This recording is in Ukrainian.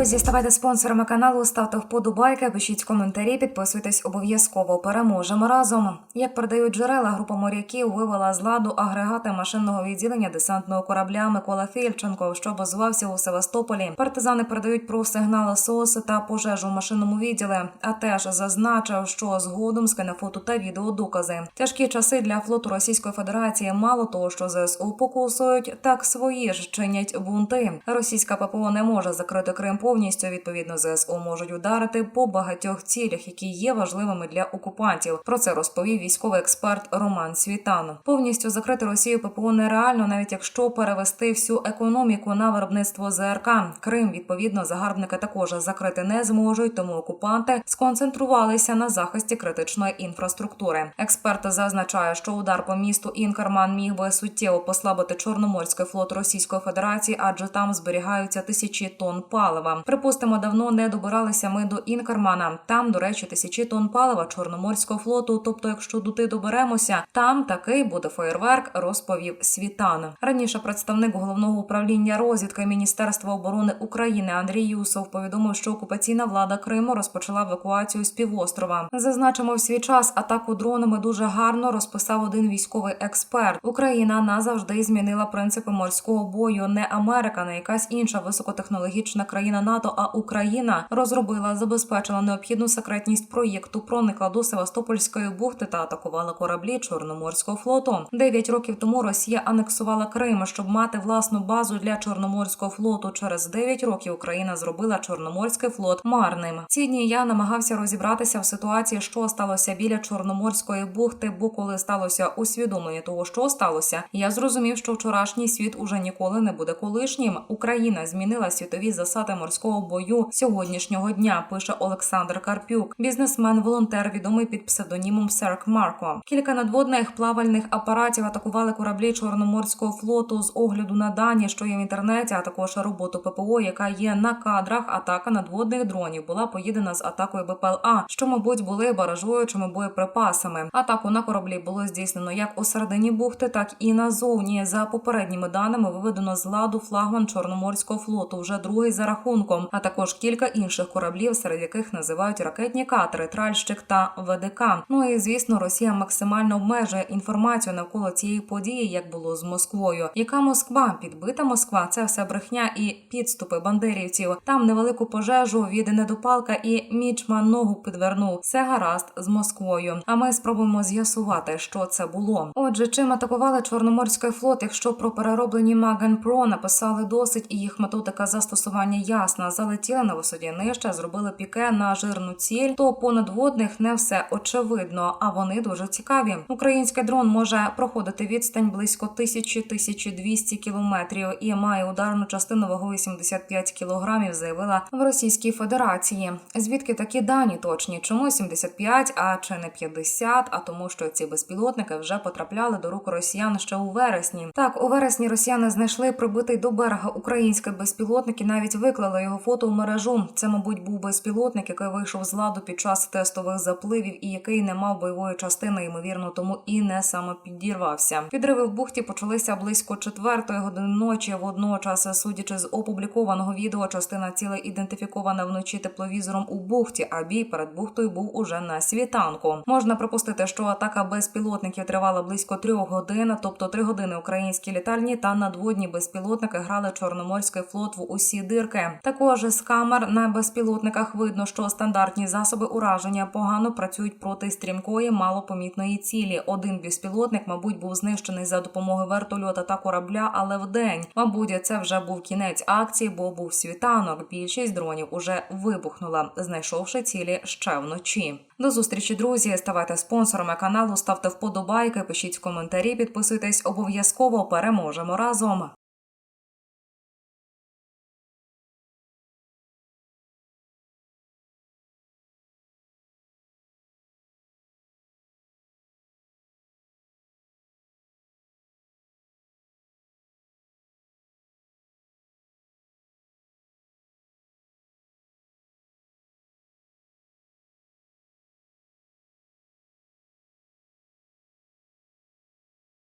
Друзі, ставайте спонсорами каналу, ставте вподобайки, пишіть коментарі, підписуйтесь обов'язково. Переможемо разом. Як передають джерела, група моряків вивела з ладу агрегати машинного відділення десантного корабля Микола Фільченко, що базувався у Севастополі. Партизани передають про сигнали СОС та пожежу в машинному відділі. А теж зазначив, що згодом скине фото та відеодокази. Тяжкі часи для флоту Російської Федерації. Мало того, що ЗСУ покусують, так свої ж чинять бунти. Російська ППО не може закрити Крим повністю. Відповідно, ЗСУ можуть ударити по багатьох цілях, які є важливими для окупантів. Про це розповів військовий експерт Роман Світан. Повністю закрити Росію ППО нереально, навіть якщо перевести всю економіку на виробництво ЗРК. Крим відповідно загарбники також закрити не зможуть, тому окупанти сконцентрувалися на захисті критичної інфраструктури. Експерт зазначає, що удар по місту Інкерман міг би суттєво послабити Чорноморський флот Російської Федерації, адже там зберігаються тисячі тонн палива. Припустимо, давно не добиралися ми до Інкермана. Там, до речі, тисячі тонн палива Чорноморського флоту. Тобто, якщо туди доберемося, там такий буде феєрверк, розповів Світан. Раніше представник головного управління розвідки Міністерства оборони України Андрій Юсов повідомив, що окупаційна влада Криму розпочала евакуацію з півострова. Зазначимо в свій час атаку дронами дуже гарно розписав один військовий експерт. Україна назавжди змінила принципи морського бою. Не Америка, не якась інша високотехнологічна країна НАТО, а Україна розробила, забезпечила необхідну секретність проєкту, проникла до Севастопольської бухти та атакувала кораблі Чорноморського флоту. Дев'ять років тому Росія анексувала Крим, щоб мати власну базу для Чорноморського флоту. Через дев'ять років Україна зробила Чорноморський флот марним. Ці дні я намагався розібратися в ситуації, що сталося біля Чорноморської бухти. Бо коли сталося усвідомлення того, що сталося, я зрозумів, що вчорашній світ уже ніколи не буде колишнім. Україна змінила світові засади морського бою сьогоднішнього дня. Пише Олександр Карпюк, бізнесмен, волонтер, відомий під псевдонімом Серк Марко. Кілька надводних плавальних апаратів атакували кораблі Чорноморського флоту з огляду на дані, що є в інтернеті, а також роботу ППО, яка є на кадрах. Атака надводних дронів була поєднана з атакою БПЛА, що, мабуть, були баражуючими боєприпасами. Атаку на кораблі було здійснено як у середині бухти, так і назовні. За попередніми даними виведено з ладу флагман Чорноморського флоту, вже другий за рахунком, а також кілька інших кораблів, серед яких називають ракетні катери, тральщик та ВДК. Ну і звісно, Росія максимально обмежує інформацію навколо цієї події, як було з Москвою. Яка Москва? Підбита Москва це все брехня і підступи бандерівців. Там невелику пожежу від недопалка і мічман ногу підвернув. Все гаразд з Москвою. А ми спробуємо з'ясувати, що це було. Отже, чим атакували Чорноморський флот, якщо про перероблені Маген Про написали досить, і їх методика застосування ясна. Залетіли на висоті нижче, зробили піке на жирну ціль. То по надводних не все очевидно, а вони дуже цікаві. Український дрон може проходити відстань близько 1000-1200 кілометрів і має ударну частину вагою 75 кілограмів. Заявила в Російській Федерації. Звідки такі дані точні? Чому 75, а чи не 50? А тому, що ці безпілотники вже потрапляли до рук росіян ще у вересні. Так, у вересні росіяни знайшли прибитий до берега український безпілотник і навіть виклали його фото в мережу. Це, мабуть, був безпілотник, який вийшов з ладу під час тестових запливів і який не мав бойової частини, ймовірно, тому і не самопідірвався. Підриви в бухті почалися близько четвертої години ночі. Водночас, судячи з опублікованого відео, частина цілей ідентифікована вночі тепловізором у бухті, а бій перед бухтою був уже на світанку. Можна припустити, що атака безпілотників тривала близько трьох годин, тобто три години українські літальні та надводні безпілотники грали Чорноморський флот в усі дирки. Також з камер на безпілотниках видно, що стандартні засоби ураження погано працюють проти стрімкої малопомітної цілі. Один безпілотник, мабуть, був знищений за допомогою вертольота та корабля, але вдень. Мабуть, це вже був кінець акції, бо був світанок. Більшість дронів уже вибухнула, знайшовши цілі ще вночі. До зустрічі, друзі. Ставайте спонсорами каналу, ставте вподобайки, пишіть коментарі, підписуйтесь обов'язково. Переможемо разом.